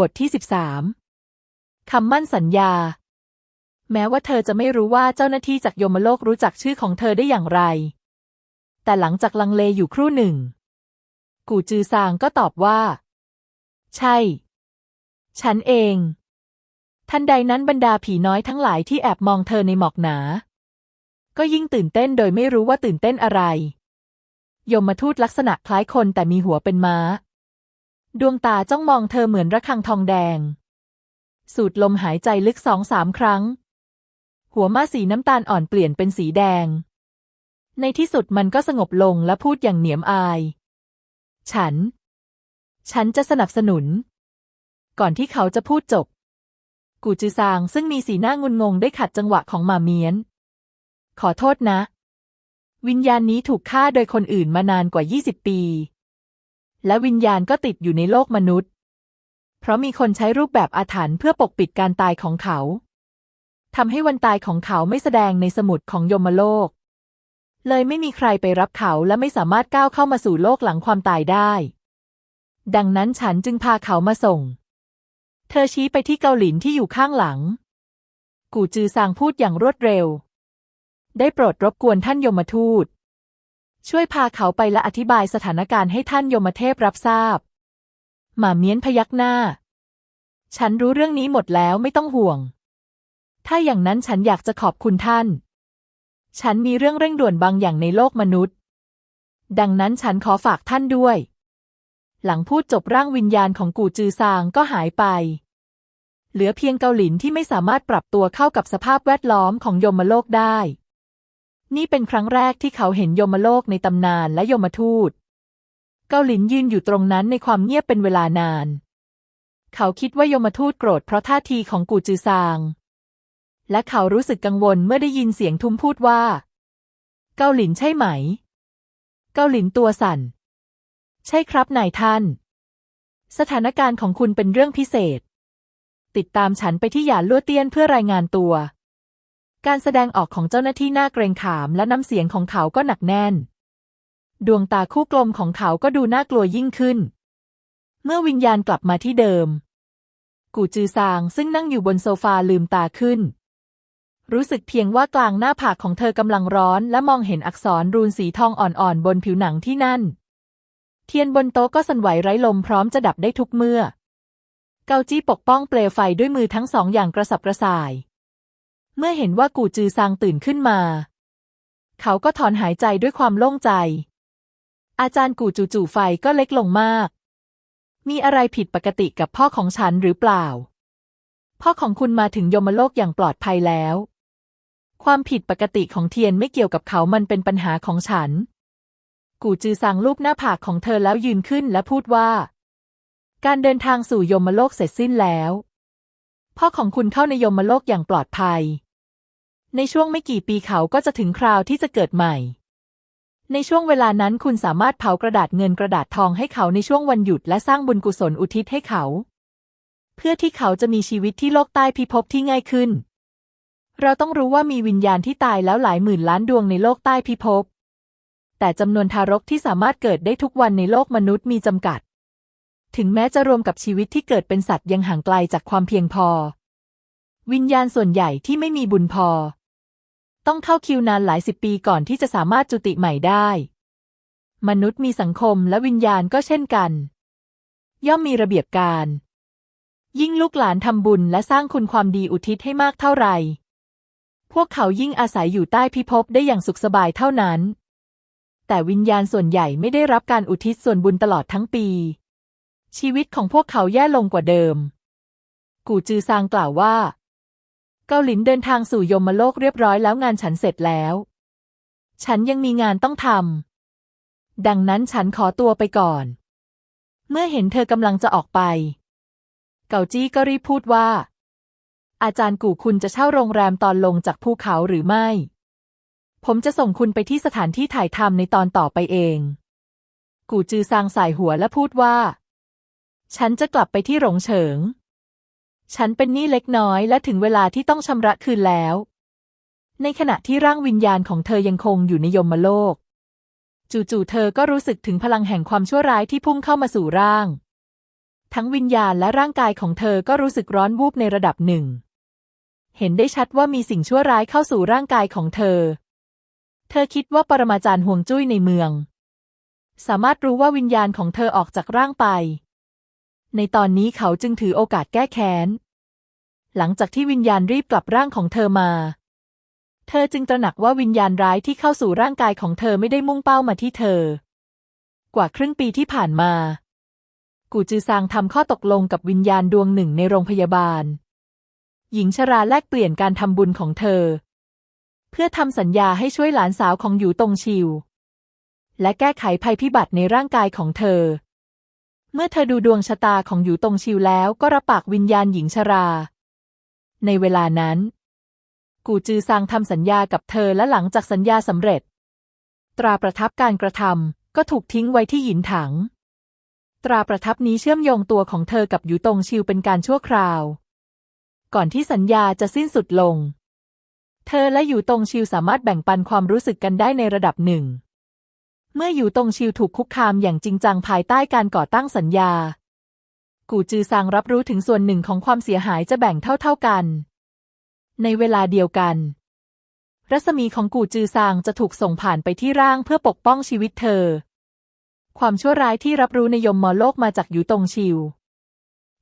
บทที่สิบสามคำมั่นสัญญา แม้ว่าเธอจะไม่รู้ว่าเจ้าหน้าที่จากยมโลกรู้จักชื่อของเธอได้อย่างไร แต่หลังจากลังเลอยู่ครู่หนึ่ง กูจือซางก็ตอบว่า ใช่ ฉันเอง ทันใดนั้นบรรดาผีน้อยทั้งหลายที่แอบมองเธอในหมอกหนา ก็ยิ่งตื่นเต้นโดยไม่รู้ว่าตื่นเต้นอะไร ยมมาทูตลักษณะคล้ายคนแต่มีหัวเป็นม้า ดวงตาจ้องมองเธอเหมือนระฆังทองแดง สูดลมหายใจลึกสองสามครั้ง หัวม้าสีน้ำตาลอ่อนเปลี่ยนเป็นสีแดง ในที่สุดมันก็สงบลงและพูดอย่างเหนียมอาย ฉัน ฉันจะสนับสนุน ก่อนที่เขาจะพูดจบ กูจือซางซึ่งมีสีหน้างุนงงได้ขัดจังหวะของหมาเมียน ขอโทษนะ วิญญาณนี้ถูกฆ่าโดยคนอื่นมานานกว่า 20 ปี และวิญญาณก็ติดอยู่ในโลกมนุษย์ เพราะมีคนใช้รูปแบบอาถรรพ์เพื่อปกปิดการตายของเขาทำให้วันตายของเขาไม่แสดงในสมุดของยมโลก เลยไม่มีใครไปรับเขาและไม่สามารถก้าวเข้ามาสู่โลกหลังความตายได้ ดังนั้นฉันจึงพาเขามาส่ง เธอชี้ไปที่เกาหลินที่อยู่ข้างหลัง กูจือซางพูดอย่างรวดเร็ว ได้โปรดรบกวนท่านยมทูต ช่วยพาเขาไปและอธิบายสถานการณ์ให้ท่านยมเทพรับทราบ หมาเมียนพยักหน้า ฉันรู้เรื่องนี้หมดแล้วไม่ต้องห่วง ถ้าอย่างนั้นฉันอยากจะขอบคุณท่าน ฉันมีเรื่องเร่งด่วนบางอย่างในโลกมนุษย์ ดังนั้นฉันขอฝากท่านด้วย หลังพูดจบร่างวิญญาณของกูจือซางก็หายไป เหลือเพียงเกาหลินที่ไม่สามารถปรับตัวเข้ากับสภาพแวดล้อมของยมโลกได้ นี่เป็นครั้งแรกที่เขาเห็นยมโลกในตำนานและยมทูต เกาหลินยืนอยู่ตรงนั้นในความเงียบเป็นเวลานาน เขาคิดว่ายมทูตโกรธเพราะท่าทีของกูจือซาง และเขารู้สึกกังวลเมื่อได้ยินเสียงทุ้มพูดว่า เกาหลินใช่ไหม เกาหลินตัวสั่น ใช่ครับนายท่าน สถานการณ์ของคุณเป็นเรื่องพิเศษ ติดตามฉันไปที่หยานลั่วเตี้ยนเพื่อรายงานตัว การแสดงออกของเจ้าหน้าที่น่าเกรงขามและน้ำเสียงของเขาก็หนักแน่น ดวงตาคู่กลมของเขาก็ดูน่ากลัวยิ่งขึ้น เมื่อวิญญาณกลับมาที่เดิม กูจือซางซึ่งนั่งอยู่บนโซฟาลืมตาขึ้น รู้สึกเพียงว่ากลางหน้าผากของเธอกำลังร้อน และมองเห็นอักษรรูนสีทองอ่อนๆ บนผิวหนังที่นั่น เทียนบนโต๊ะก็สั่นไหวไร้ลมพร้อมจะดับได้ทุกเมื่อ เกาจี้ปกป้องเปลวไฟด้วยมือทั้งสองอย่างกระสับกระส่าย เมื่อเห็นว่ากูจือซางตื่นขึ้นมา เขาก็ถอนหายใจด้วยความโล่งใจ อาจารย์กูจู่ๆไฟก็เล็กลงมาก มีอะไรผิดปกติกับพ่อของฉันหรือเปล่า พ่อของคุณมาถึงยมโลกอย่างปลอดภัยแล้ว ความผิดปกติของเทียนไม่เกี่ยวกับเขามันเป็นปัญหาของฉัน กูจือซางลูบหน้าผากของเธอแล้วยืนขึ้นและพูดว่า การเดินทางสู่ยมโลกเสร็จสิ้นแล้ว พ่อของคุณเข้าในยมโลกอย่างปลอดภัย ในช่วงไม่กี่ปีเขาก็จะถึงคราวที่จะเกิดใหม่ ในช่วงเวลานั้นคุณสามารถเผากระดาษเงินกระดาษทองให้เขาในช่วงวันหยุดและสร้างบุญกุศลอุทิศให้เขา เพื่อที่เขาจะมีชีวิตที่โลกใต้พิภพที่ง่ายขึ้น เราต้องรู้ว่ามีวิญญาณที่ตายแล้วหลายหมื่นล้านดวงในโลกใต้พิภพ แต่จำนวนทารกที่สามารถเกิดได้ทุกวันในโลกมนุษย์มีจำกัด ถึงแม้จะรวมกับชีวิตที่เกิดเป็นสัตว์ยังห่างไกลจากความเพียงพอ วิญญาณส่วนใหญ่ที่ไม่มีบุญพอ ต้องเข้าคิวนานหลายสิบปีก่อนที่จะสามารถจุติใหม่ได้ มนุษย์มีสังคมและวิญญาณก็เช่นกัน ย่อมมีระเบียบการ ยิ่งลูกหลานทำบุญและสร้างคุณความดีอุทิศให้มากเท่าไหร่พวกเขายิ่งอาศัยอยู่ใต้พิภพได้อย่างสุขสบายเท่านั้น แต่วิญญาณส่วนใหญ่ไม่ได้รับการอุทิศส่วนบุญตลอดทั้งปี ชีวิตของพวกเขาแย่ลงกว่าเดิม กูจือซางกล่าวว่า เกาหลินเดินทางสู่ยมโลกเรียบร้อยแล้วงานฉันเสร็จแล้ว ฉันยังมีงานต้องทำ ดังนั้นฉันขอตัวไปก่อน เมื่อเห็นเธอกำลังจะออกไป เกาจี้ก็รีบพูดว่า อาจารย์กู่คุณจะเช่าโรงแรมตอนลงจากภูเขาหรือไม่ ผมจะส่งคุณไปที่สถานที่ถ่ายทำในตอนต่อไปเอง กู่จือซางสายหัวและพูดว่า ฉันจะกลับไปที่หลงเฉิง ฉันเป็นหนี้เล็กน้อยและถึงเวลาที่ต้องชำระคืนแล้ว ในขณะที่ร่างวิญญาณของเธอยังคงอยู่ในยมโลก จู่ๆเธอก็รู้สึกถึงพลังแห่งความชั่วร้ายที่พุ่งเข้ามาสู่ร่าง ทั้งวิญญาณและร่างกายของเธอก็รู้สึกร้อนวูบในระดับหนึ่ง เห็นได้ชัดว่ามีสิ่งชั่วร้ายเข้าสู่ร่างกายของเธอ เธอคิดว่าปรมาจารย์ห่วงจุ้ยในเมือง สามารถรู้ว่าวิญญาณของเธอออกจากร่างไปในตอนนี้เขาจึงถือโอกาสแก้แค้น หลังจากที่วิญญาณรีบกลับร่างของเธอมา เธอจึงตระหนักว่าวิญญาณร้ายที่เข้าสู่ร่างกายของเธอไม่ได้มุ่งเป้ามาที่เธอ กว่าครึ่งปีที่ผ่านมา กูจือซางทำข้อตกลงกับวิญญาณดวงหนึ่งในโรงพยาบาล หญิงชราแลกเปลี่ยนการทำบุญของเธอ เพื่อทำสัญญาให้ช่วยหลานสาวของหยูตงชิว และแก้ไขภัยพิบัติในร่างกายของเธอ เมื่อเธอดูดวงชะตาของหยูตงชิวแล้วก็รับปากวิญญาณหญิงชรา ในเวลานั้น กูจือซางทำสัญญากับเธอและหลังจากสัญญาสำเร็จ ตราประทับการกระทำก็ถูกทิ้งไว้ที่หยินถัง ตราประทับนี้เชื่อมโยงตัวของเธอกับหยูตงชิวเป็นการชั่วคราว ก่อนที่สัญญาจะสิ้นสุดลง เธอและหยูตงชิวสามารถแบ่งปันความรู้สึกกันได้ในระดับหนึ่ง เมื่อหยูตงชิวถูกคุกคามอย่างจริงจังภายใต้การก่อตั้งสัญญา กูจือซางรับรู้ถึงส่วนหนึ่งของความเสียหายจะแบ่งเท่า ๆกัน ในเวลาเดียวกัน รัศมีของกูจือซางจะถูกส่งผ่านไปที่ร่างเพื่อปกป้องชีวิตเธอ ความชั่วร้ายที่รับรู้ในยมมอโลกมาจากหยูตงชิว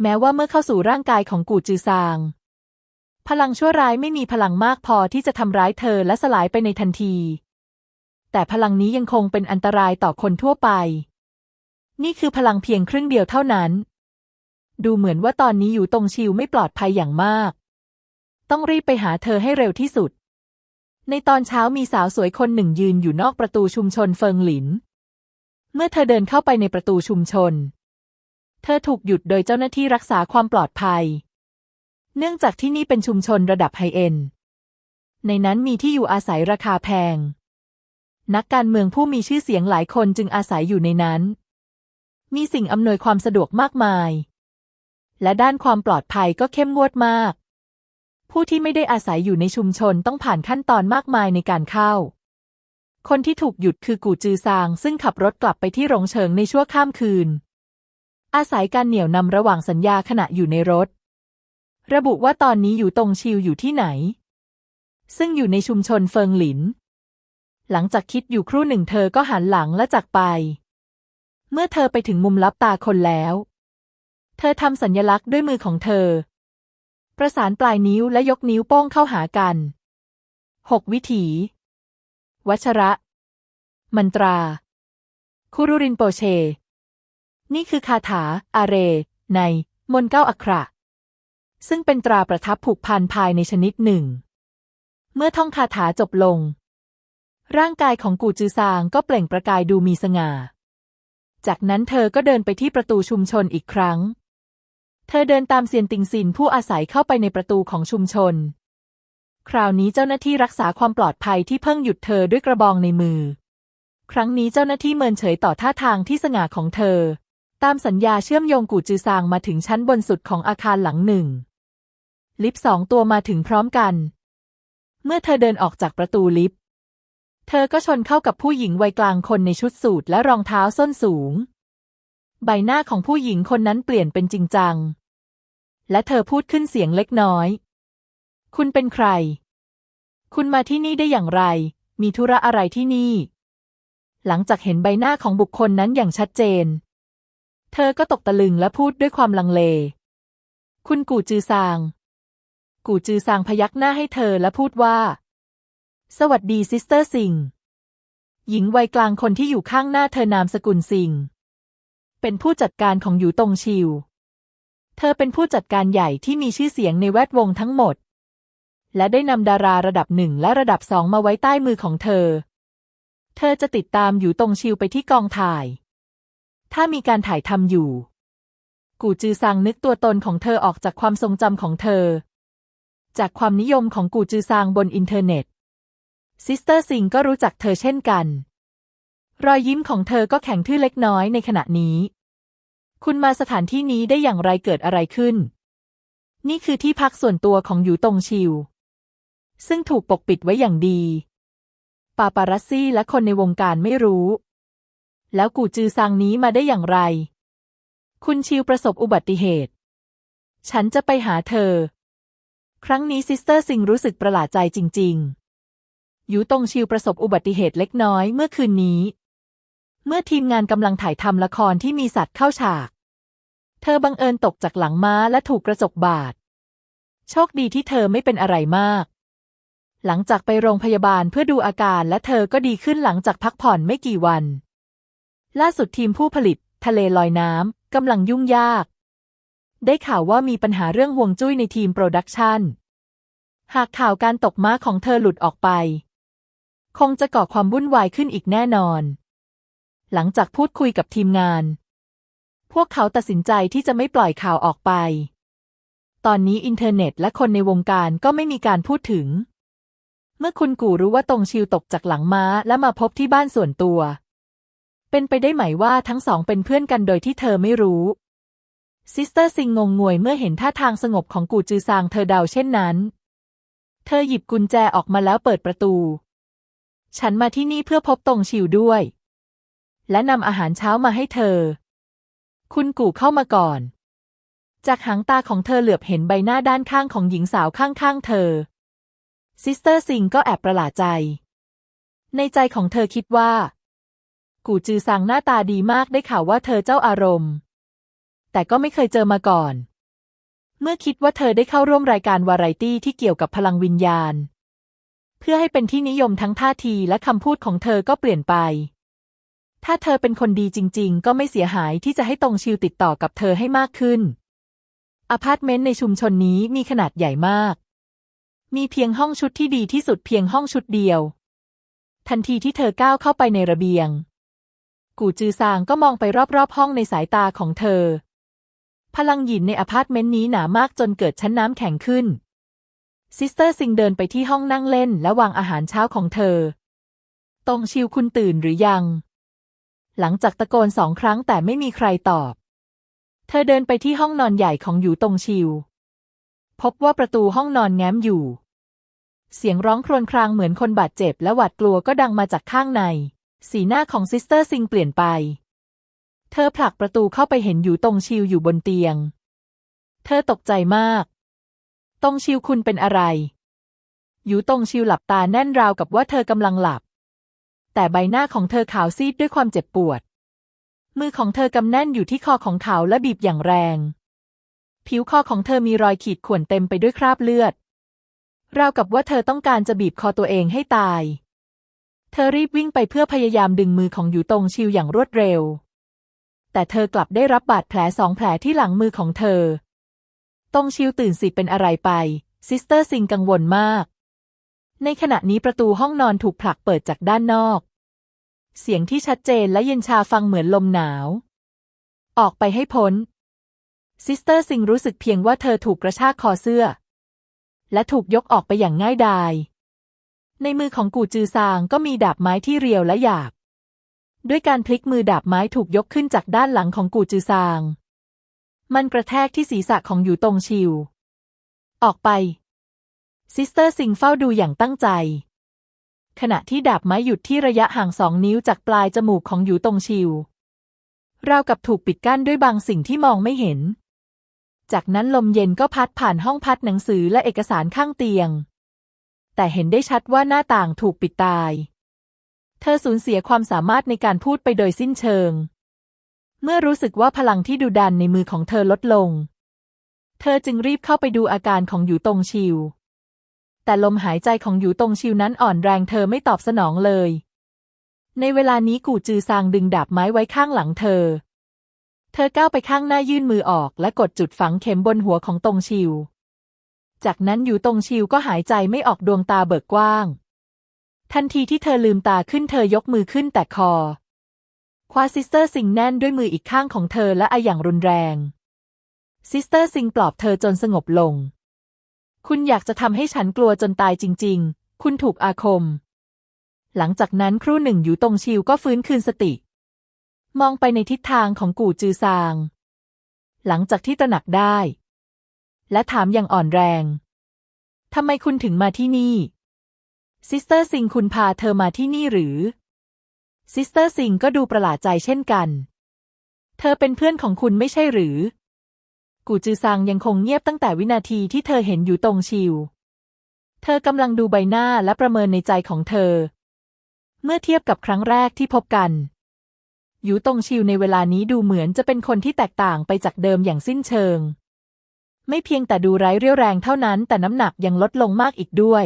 แม้ว่าเมื่อเข้าสู่ร่างกายของกูจือซาง พลังชั่วร้ายไม่มีพลังมากพอที่จะทำร้ายเธอและสลายไปในทันที แต่พลังนี้ยังคงเป็นอันตรายต่อคนทั่วไปนี่คือพลังเพียงครึ่งเดียวเท่านั้น ดูเหมือนว่าตอนนี้อยู่ตรงชิวไม่ปลอดภัยอย่างมาก ต้องรีบไปหาเธอให้เร็วที่สุด ในตอนเช้ามีสาวสวยคนหนึ่งยืนอยู่นอกประตูชุมชนเฟิงหลิน เมื่อเธอเดินเข้าไปในประตูชุมชน เธอถูกหยุดโดยเจ้าหน้าที่รักษาความปลอดภัย เนื่องจากที่นี่เป็นชุมชนระดับไฮเอ็นในนั้นมีที่อยู่อาศัยราคาแพง นักการเมืองผู้มีชื่อเสียงหลายคนจึงอาศัยอยู่ในนั้น มีสิ่งอำนวยความสะดวกมากมาย และด้านความปลอดภัยก็เข้มงวดมาก ผู้ที่ไม่ได้อาศัยอยู่ในชุมชนต้องผ่านขั้นตอนมากมายในการเข้า คนที่ถูกหยุดคือกูจือซาง ซึ่งขับรถกลับไปที่โรงเชิงในชั่วข้ามคืน อาศัยการเหนี่ยวนำระหว่างสัญญาขณะอยู่ในรถ ระบุว่าตอนนี้อยู่ตรงชิวอยู่ที่ไหน ซึ่งอยู่ในชุมชนเฟิงหลิน หลังจากคิดอยู่ครู่หนึ่งเธอก็หันหลังและจากไป เมื่อเธอไปถึงมุมลับตาคนแล้ว เธอทำสัญญลักษณ์ด้วยมือของเธอ ประสานปลายนิ้วและยกนิ้วโป้งเข้าหากันหกวิถี วัชระ มันตรา คุรุรินโปเช นี่คือคาถา อาเร ใน มนเก้าอักขระ ซึ่งเป็นตราประทับผูกพันภายในชนิดหนึ่ง เมื่อท่องคาถาจบลง ร่างกายของกูจือซางก็เปล่งประกายดูมีสง่า จากนั้นเธอก็เดินไปที่ประตูชุมชนอีกครั้ง เธอเดินตามเซียนติงซินผู้อาศัยเข้าไปในประตูของชุมชน คราวนี้เจ้าหน้าที่รักษาความปลอดภัยที่เพิ่งหยุดเธอด้วยกระบองในมือ ครั้งนี้เจ้าหน้าที่เมินเฉยต่อท่าทางที่สง่าของเธอ ตามสัญญาเชื่อมโยงกูจือซางมาถึงชั้นบนสุดของอาคารหลังหนึ่ง ลิฟต์สองตัวมาถึงพร้อมกัน เมื่อเธอเดินออกจากประตูลิฟต์ เธอก็ชนเข้ากับผู้หญิงวัยกลางคนในชุดสูทและรองเท้าส้นสูง ใบหน้าของผู้หญิงคนนั้นเปลี่ยนเป็นจริงจัง และเธอพูดขึ้นเสียงเล็กน้อย คุณเป็นใคร คุณมาที่นี่ได้อย่างไร มีธุระอะไรที่นี่ หลังจากเห็นใบหน้าของบุคคลนั้นอย่างชัดเจน เธอก็ตกตะลึงและพูดด้วยความลังเล คุณกู่จือซาง กู่จือซางพยักหน้าให้เธอและพูดว่า สวัสดีซิสเตอร์ซิงหญิงวัยกลางคนที่อยู่ข้างหน้าเธอนามสกุลซิง เป็นผู้จัดการของหยูตงชิว เธอเป็นผู้จัดการใหญ่ที่มีชื่อเสียงในแวดวงทั้งหมด และได้นำดาราระดับหนึ่งและระดับสองมาไว้ใต้มือของเธอ เธอจะติดตามหยูตงชิวไปที่กองถ่าย ถ้ามีการถ่ายทำอยู่ กูจือซางนึกตัวตนของเธอออกจากความทรงจำของเธอ จากความนิยมของกูจือซางบนอินเทอร์เน็ต ซิสเตอร์ซิงก็รู้จักเธอเช่นกัน รอยยิ้มของเธอก็แข็งทื่อเล็กน้อยในขณะนี้ คุณมาสถานที่นี้ได้อย่างไรเกิดอะไรขึ้น นี่คือที่พักส่วนตัวของหยูตงชิว ซึ่งถูกปกปิดไว้อย่างดี ปาปารัสซี่และคนในวงการไม่รู้ แล้วกูจือซางนี้มาได้อย่างไร คุณชิวประสบอุบัติเหตุ ฉันจะไปหาเธอ ครั้งนี้ซิสเตอร์ซิงรู้สึกประหลาดใจจริงๆยูตงชิวประสบอุบัติเหตุเล็กน้อยเมื่อคืนนี้เมื่อทีมงานกำลังถ่ายทำละครที่มีสัตว์เข้าฉาก เธอบังเอิญตกจากหลังม้าและถูกกระจกบาด โชคดีที่เธอไม่เป็นอะไรมาก หลังจากไปโรงพยาบาลเพื่อดูอาการและเธอก็ดีขึ้นหลังจากพักผ่อนไม่กี่วัน ล่าสุดทีมผู้ผลิต ทะเลลอยน้ำกำลังยุ่งยาก ได้ข่าวว่ามีปัญหาเรื่องห่วงจุ้ยในทีมโปรดักชันหากข่าวการตกม้าของเธอหลุดออกไป คงจะก่อความวุ่นวายขึ้นอีกแน่นอน หลังจากพูดคุยกับทีมงาน พวกเขาตัดสินใจที่จะไม่ปล่อยข่าวออกไป ตอนนี้อินเทอร์เน็ตและคนในวงการก็ไม่มีการพูดถึง เมื่อคุณกู่รู้ว่าตงชิวตกจากหลังม้าและมาพบที่บ้านส่วนตัว เป็นไปได้ไหมว่าทั้งสองเป็นเพื่อนกันโดยที่เธอไม่รู้ ซิสเตอร์ซิงงงงวยเมื่อเห็นท่าทางสงบของกูจือซางเธอเดาเช่นนั้น เธอหยิบกุญแจออกมาแล้วเปิดประตู ฉันมาที่นี่เพื่อพบตงชิวด้วย และนำอาหารเช้ามาให้เธอ คุณกู่เข้ามาก่อน จากหางตาของเธอเหลือบเห็นใบหน้าด้านข้างของหญิงสาวข้างๆเธอ ซิสเตอร์ซิงก็แอบประหลาดใจ ในใจของเธอคิดว่า กูจือซางหน้าตาดีมากได้ข่าวว่าเธอเจ้าอารมณ์ แต่ก็ไม่เคยเจอมาก่อน เมื่อคิดว่าเธอได้เข้าร่วมรายการวาไรตี้ที่เกี่ยวกับพลังวิญญาณ เพื่อให้เป็นที่นิยมทั้งท่าทีและคำพูดของเธอก็เปลี่ยนไป ถ้าเธอเป็นคนดีจริง ๆ ก็ไม่เสียหายที่จะให้ตรงชิวติดต่อกับเธอให้มากขึ้น อพาร์ตเมนต์ในชุมชนนี้มีขนาดใหญ่มาก มีเพียงห้องชุดที่ดีที่สุดเพียงห้องชุดเดียว ทันทีที่เธอก้าวเข้าไปในระเบียง กูจือซางก็มองไปรอบๆ ห้องในสายตาของเธอ พลังหยินในอพาร์ตเมนต์นี้หนามากจนเกิดชั้นน้ำแข็งขึ้น ซิสเตอร์ซิงเดินไปที่ห้องนั่งเล่นและวางอาหารเช้าของเธอ ตรงชิวคุณตื่นหรือยัง หลังจากตะโกนสองครั้งแต่ไม่มีใครตอบ เธอเดินไปที่ห้องนอนใหญ่ของหยูตงชิว พบว่าประตูห้องนอนแง้มอยู่ เสียงร้องครวญครางเหมือนคนบาดเจ็บและหวาดกลัวก็ดังมาจากข้างใน สีหน้าของซิสเตอร์ซิงเปลี่ยนไป เธอผลักประตูเข้าไปเห็นหยูตงชิวอยู่บนเตียง เธอตกใจมาก ตรงชิวคุณเป็นอะไรหยูตงชิวหลับตาแน่นราวกับว่าเธอกำลังหลับ แต่ใบหน้าของเธอขาวซีดด้วยความเจ็บปวด มือของเธอกำแน่นอยู่ที่คอของเขาและบีบอย่างแรง ผิวคอของเธอมีรอยขีดข่วนเต็มไปด้วยคราบเลือด ราวกับว่าเธอต้องการจะบีบคอตัวเองให้ตาย เธอรีบวิ่งไปเพื่อพยายามดึงมือของหยูตงชิวอย่างรวดเร็ว แต่เธอกลับได้รับบาดแผลสองแผลที่หลังมือของเธอ ตงชิวตื่นสิเป็นอะไรไป ซิสเตอร์ซิงกังวลมาก ในขณะนี้ประตูห้องนอนถูกผลักเปิดจากด้านนอก เสียงที่ชัดเจนและเย็นชาฟังเหมือนลมหนาว ออกไปให้พ้น ซิสเตอร์ซิงรู้สึกเพียงว่าเธอถูกกระชากคอเสื้อ และถูกยกออกไปอย่างง่ายดาย ในมือของกูจือซางก็มีดาบไม้ที่เรียวและหยาบ ด้วยการพลิกมือดาบไม้ถูกยกขึ้นจากด้านหลังของกูจือซาง มันกระแทกที่ศีรษะของอยู่ตงชิว ออกไป ซิสเตอร์ซิงเฝ้าดูอย่างตั้งใจ ขณะที่ดาบไม้หยุดที่ระยะห่างสองนิ้วจากปลายจมูกของอยู่ตงชิว ราวกับถูกปิดกั้นด้วยบางสิ่งที่มองไม่เห็น จากนั้นลมเย็นก็พัดผ่านห้องพัดหนังสือและเอกสารข้างเตียง แต่เห็นได้ชัดว่าหน้าต่างถูกปิดตาย เธอสูญเสียความสามารถในการพูดไปโดยสิ้นเชิง เมื่อรู้สึกว่าพลังที่ดุดันในมือของเธอลดลง เธอจึงรีบเข้าไปดูอาการของหยูตงชิว แต่ลมหายใจของหยูตงชิวนั้นอ่อนแรงเธอไม่ตอบสนองเลย ในเวลานี้กูจือซางดึงดาบไม้ไว้ข้างหลังเธอ เธอก้าวไปข้างหน้ายื่นมือออก และกดจุดฝังเข็มบนหัวของตงชิว จากนั้นอยู่ตงชิวก็หายใจไม่ออกดวงตาเบิกกว้าง ทันทีที่เธอลืมตาขึ้นเธอยกมือขึ้นแต่คอ คว้าซิสเตอร์ซิงแน่นด้วยมืออีกข้างของเธอและไออย่างรุนแรง ซิสเตอร์ซิงปลอบเธอจนสงบลง คุณอยากจะทำให้ฉันกลัวจนตายจริง ๆ คุณถูกอาคม หลังจากนั้นครู่หนึ่งอยู่ตรงชิวก็ฟื้นคืนสติ มองไปในทิศทางของกู่จือซาง หลังจากที่ตระหนักได้ และถามอย่างอ่อนแรง ทำไมคุณถึงมาที่นี่ ซิสเตอร์ซิงคุณพาเธอมาที่นี่หรือ ซิสเตอร์ซิงก็ดูประหลาดใจเช่นกัน เธอเป็นเพื่อนของคุณไม่ใช่หรือ กูจือซางยังคงเงียบตั้งแต่วินาทีที่เธอเห็นอยู่ตรงชิว เธอกำลังดูใบหน้าและประเมินในใจของเธอ เมื่อเทียบกับครั้งแรกที่พบกันหยูตงชิวในเวลานี้ดูเหมือนจะเป็นคนที่แตกต่างไปจากเดิมอย่างสิ้นเชิง ไม่เพียงแต่ดูไร้เรี่ยวแรงเท่านั้น แต่น้ำหนักยังลดลงมากอีกด้วย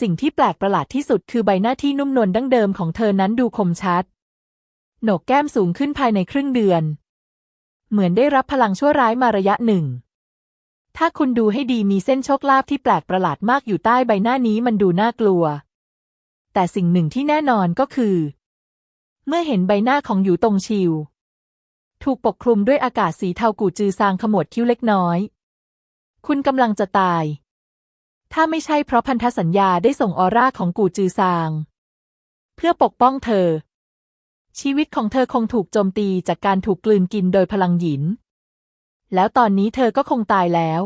สิ่งที่แปลกประหลาดที่สุดคือใบหน้าที่นุ่มนวลดั้งเดิมของเธอนั้นดูคมชัด โหนกแก้มสูงขึ้นภายในครึ่งเดือน เหมือนได้รับพลังชั่วร้ายมาระยะหนึ่ง ถ้าคุณดูให้ดีมีเส้นโชคลาภที่แปลกประหลาดมากอยู่ใต้ใบหน้านี้มันดูน่ากลัว แต่สิ่งหนึ่งที่แน่นอนก็คือ เมื่อเห็นใบหน้าของหยูตงชิว ถูกปกคลุมด้วยอากาศสีเทากูจือซางขมวดคิ้วเล็กน้อย คุณกำลังจะตาย ถ้าไม่ใช่เพราะพันธสัญญาได้ส่งออร่าของกูจือซาง เพื่อปกป้องเธอ ชีวิตของเธอคงถูกโจมตีจากการถูกกลืนกินโดยพลังหยิน แล้วตอนนี้เธอก็คงตายแล้ว